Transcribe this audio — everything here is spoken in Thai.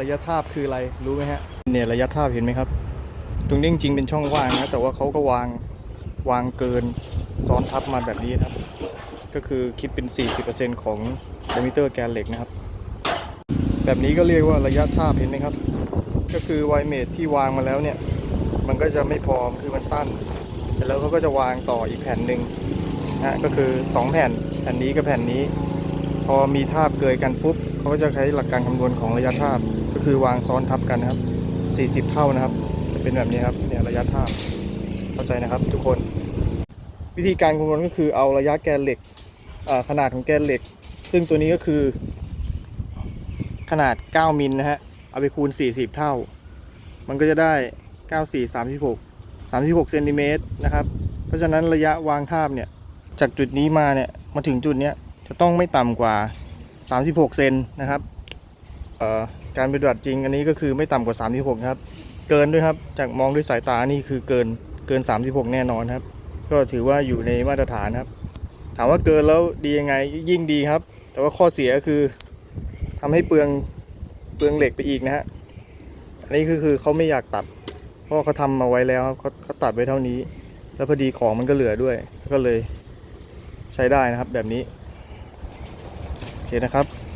ระยะทาบคืออะไรรู้ไหมฮะเนี่ยระยะทาบเห็นไหมครับ ตรงนี้จริงๆเป็นช่องว่างนะแต่ว่าเขาก็วางวางเกินซ้อนทับมาแบบนี้ครับ ก็คือคิดเป็น 40%ของไดมิเตอร์แกนเหล็กนะครับ แบบนี้ก็เรียกว่าระยะทาบเห็นไหมครับ ก็คือไวเมทที่วางมาแล้วเนี่ย มันก็จะไม่พอคือมันสั้นเสร็จแล้วเขาก็จะวางต่ออีกแผ่นหนึ่งนะก็คือ 2 แผ่นแผ่นนี้กับแผ่นนี้ อมีทาบเกยกันปุ๊บเขาก็จะใช้หลักการคำนวณของระยะทาบก็คือวางซ้อนทับกันนะครับ 40 เท่านะครับ จะเป็นแบบนี้ครับเนี่ยระยะทาบเข้าใจนะครับ ทุกคน วิธีการคำนวณก็คือเอาระยะแกนเหล็กขนาดของแกนเหล็ก ซึ่งตัวนี้ก็คือ ขนาด 9มิลนะฮะเอาไปคูณ 40 เท่า มันก็จะได้ 94 36 36เซนติเมตรนะครับ เพราะฉะนั้นระยะวางทาบเนี่ย จากจุดนี้มาเนี่ย มาถึงจุดเนี้ย จะต้องไม่ต่ำกว่า 36 เซนนะครับการปฏิบัติจริงอันนี้ก็คือไม่ต่ำกว่า 36 ครับ เกินด้วยครับ จากมองด้วยสายตานี่คือเกินเกิน 36 แน่นอนครับ ก็ถือว่าอยู่ในมาตรฐานครับ ถามว่าเกินแล้วดียังไงยิ่งดีครับ แต่ว่าข้อเสียคือทำให้เปลืองเปลืองเหล็กไปอีกนะฮะ อันนี้คือคือเขาไม่อยากตัด เพราะเขาทำมาไว้แล้วครับเขาเขาตัดไว้เท่านี้ แล้วพอดีของมันก็เหลือด้วย ก็เลยใช้ได้นะครับแบบนี้ เคนะครับ